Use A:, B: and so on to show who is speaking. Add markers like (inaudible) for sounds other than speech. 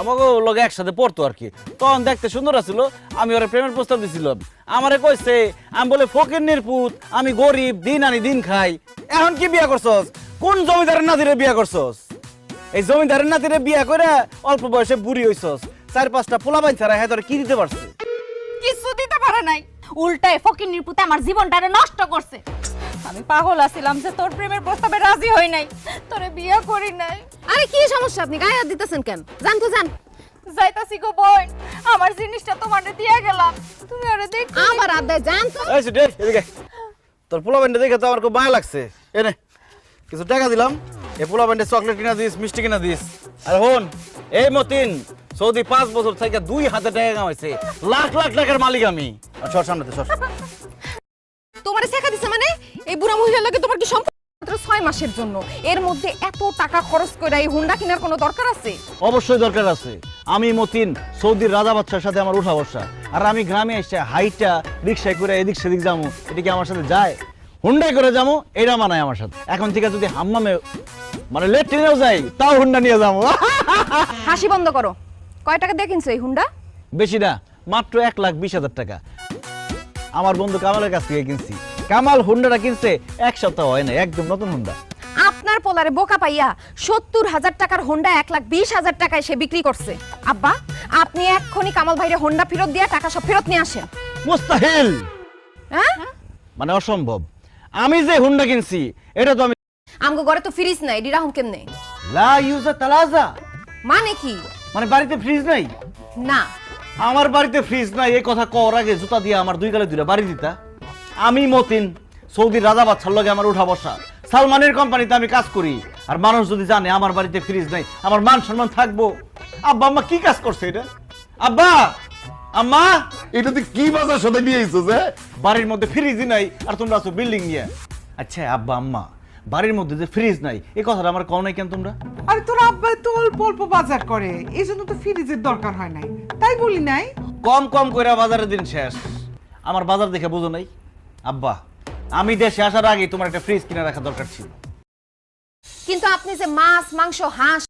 A: আমাকে লগে একসাথে পড়তো আর কি। তখন দেখতে সুন্দর আছিল, আমি ওরা প্রেমের প্রস্তাব দিছিলাম। আমারে কইছে, আমি বলে, ফকির নির্পুত, আমি গরিব, দিন আনি দিন খাই। এখন কি বিয়া করছস? কোন জমিদারের নাতিরে বিয়া করছস? এই জমিদারের নাতিরে বিয়া করে অল্প বয়সে বুড়ি হইছস। চার পাঁচটা পোলা বাইন ছাড়া হ্যাঁ কি দিতে পারছে?
B: কিছু দিতে পারে নাই। উল্টায় ফকির নির্পুতে আমার জীবনটারে নষ্ট করছে। আমি পাগল আছিলাম যে তোর প্রেমের প্রস্তাবে রাজি হই নাই। তোরে বিয়ে করি নাই।
C: আরে কি সমস্যা? আপনি গায়ে হাত দিতেছেন কেন? জান তো জান
B: যাইতাছি গো বোন আমার জিনিসটা তোমারে দিয়ে গেলাম। তুমি আরে দেখ।
C: আবার হাত জান তো।
A: এই সুটে, এদিকে। তোর পোলা বাইনটা দেখে তো আমার খুব মায়া লাগছে। এনে কিছু টাকা দিলাম। এই পোলা বাইনটা চকলেট কিনা দিস মিষ্টি কিনা দিস। আর হন এই মতিন সৌদি পাঁচ বছর থেকে দুই হাতে টাকা কামাইছে। লাখ লাখ টাকার মালিক আমি। আর সর সামনে সর।
C: তোমারে শেখা দিছে মানে? এই বুড়া মহিলার লাগে তোমার কি সম্পর্ক? মাত্র ছয় মাসের জন্য। এর মধ্যে এত টাকা খরচ করে এই হুন্ডা কেনার কোনো দরকার আছে?
A: অবশ্যই দরকার আছে। আমি মতিন সৌদির রাজা বাচ্চার সাথে আমার উঠা বসা। আর আমি গ্রামে এসে হাইটা রিক্সায় করে এদিক সেদিক যাব এটা কি আমার সাথে যায়? হুন্ডাই করে যাব এটা মানায় আমার সাথে। এখন থেকে যদি হাম্মামে মানে লেট্রিনেও যাই তাও হুন্ডা নিয়ে যাব (laughs)
C: হাসি বন্ধ করো। কয় টাকা দিয়ে কিনছো এই হুন্ডা?
A: বেশি না মাত্র এক লাখ বিশ হাজার টাকা। আমার বন্ধু কামালের কাছ থেকে কিনছি। কামাল হুন্ডাটা কিনছে এক সপ্তাহ হয় না একদম নতুন হুন্ডা।
C: আপনার পোলারে বোকা পাইয়া সত্তর হাজার টাকার হোন্ডা এক লাখ বিশ হাজার টাকায় সে বিক্রি করছে। আব্বা আপনি এক্ষুনি কামাল ভাইরে হোন্ডা ফেরত দিয়ে টাকা সব ফেরত নিয়ে আসেন।
A: মুস্তাহিল!
C: হ্যাঁ?
A: মানে অসম্ভব। আমি যে হুন্ডা কিনছি এটা তো আমি
C: আমগো ঘরে তো ফ্রিজ নাই ডিরাহুম কেমনে?
A: লা ইউজা তালাজা।
C: মানে কি?
A: মানে বাড়িতে ফ্রিজ নাই?
C: না।
A: আমার বাড়িতে ফ্রিজ নাই এই কথা কর আগে জুতা দিয়ে আমার দুই গালে দুইটা বাড়ি দিতা। আমি মতিন সৌদির রাজা বাচ্চার লগে আমার উঠা বসা। সালমানের কোম্পানিতে আমি কাজ করি। আর মানুষ যদি জানে আমার বাড়িতে ফ্রিজ নাই আমার মান সম্মান থাকব। আব্বা আম্মা কি কাজ করছে এটা? আব্বা আম্মা!
D: এটা তুই কি বাজার সাথে নিয়ে এসেছ যে
A: বাড়ির মধ্যে ফ্রিজই নাই আর তোমরা আছো বিল্ডিং নিয়ে। আচ্ছা আব্বা আম্মা বাড়ির মধ্যে যে ফ্রিজ নাই এই কথাটা আমার কও নাই কেন তোমরা?
E: আরে তোর আব্বা তো অল্প অল্প বাজার করে এই জন্য তো ফ্রিজের দরকার হয় নাই। তাই বলি নাই?
A: কম কম করে বাজারের দিন শেষ। আমার বাজার দেখে বুঝো নাই। আব্বা, আমি দেশে আসার আগে তোমার একটা ফ্রিজ কিনে রাখা দরকার ছিল।
C: কিন্তু আপনি যে মাছ, মাংস, হাঁস